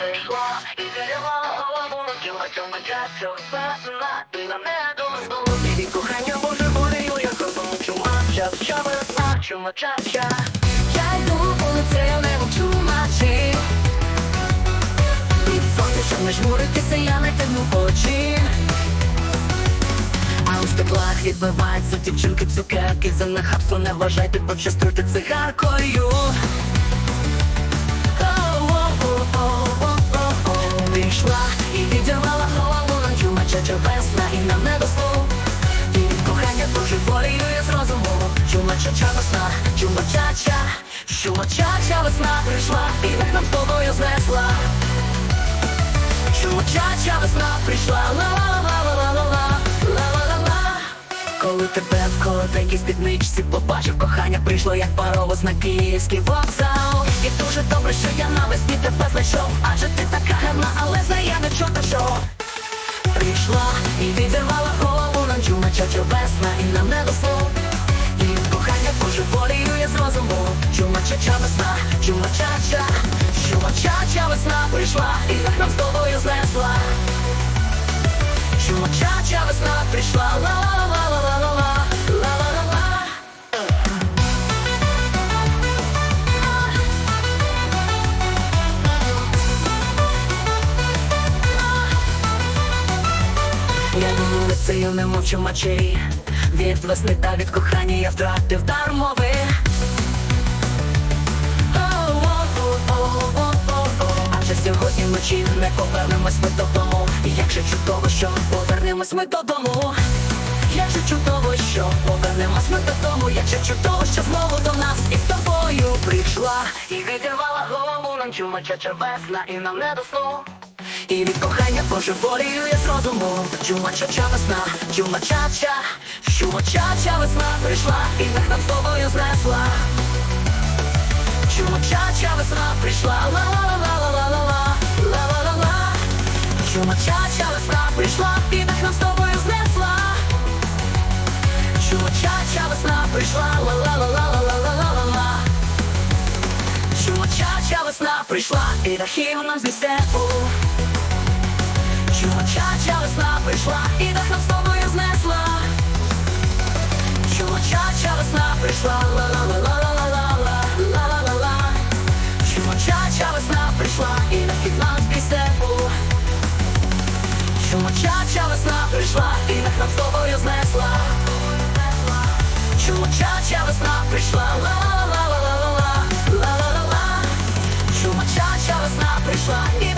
прийшла і кохання Боже волею, я кругом Чума, ча, ча, весна, чума, чача Я йду вулицею, не мовчу я не тягну очі. У стеклах відбиваються дівчинки цукерки. За нахабство не вважайте, почастуйте цигаркою весна і нам не до слов. Від кохання дуже волею я з розуму Чума чача весна, чума чача Чума чача весна прийшла і так нам з тобою знесла. Чума чача весна прийшла ла-ла-ла-ла-ла-ла-ла Коли тебе в коротенькій спідничці побачив кохання прийшло як паровоз на київський вокзал. І дуже добре, що я навесні тебе знайшов Адже ти така гарна, але знає не чути що Прийшла і відірвала голову нам чача весна і нам не до слов. І кохання кохання божеволію я з розуму. Чума чача весна, чума чача Чума чача весна прийшла і так нам з тобою знесла. Чума чача весна прийшла Я вулицею не мовчу мочей. Від весни та від кохання я втратив дар мови. Адже сьогодні вночі не повернемось ми додому. І як же чудово, що повернемось ми додому. Як же чудово, що повернемось ми додому. Як же чудово, що знову до нас і з тобою прийшла. І відірвала голову нам чума чача весна і нам не до сну і від кохання божеволію я з розуму Чума чача весна, чума чача Чума чача весна прийшла і так нам з тобою знесла. Чума чача весна прийшла ла-ла-ла-ла-ла-ла-ла ла-ла-ла-ла. Чума чача весна прийшла і так нам з тобою знесла. Чума чача весна прийшла ла-ла-ла-ла-ла-ла-ла-ла. Чума чача весна прийшла і рахів нам знесе Чума чача весна прийшла і так нам з тобою знесла. Чума чача весна прийшла. Ла-ла-ла-ла-ла-ла-ла ла-ла-ла-ла. Чума чача весна прийшла і на хід нам пісепу Чума чача весна прийшла і так нам з тобою знесла. Чума чача весна прийшла. Ла-ла-ла-ла-ла-ла ла-ла-ла-ла. Чума чача весна прийшла і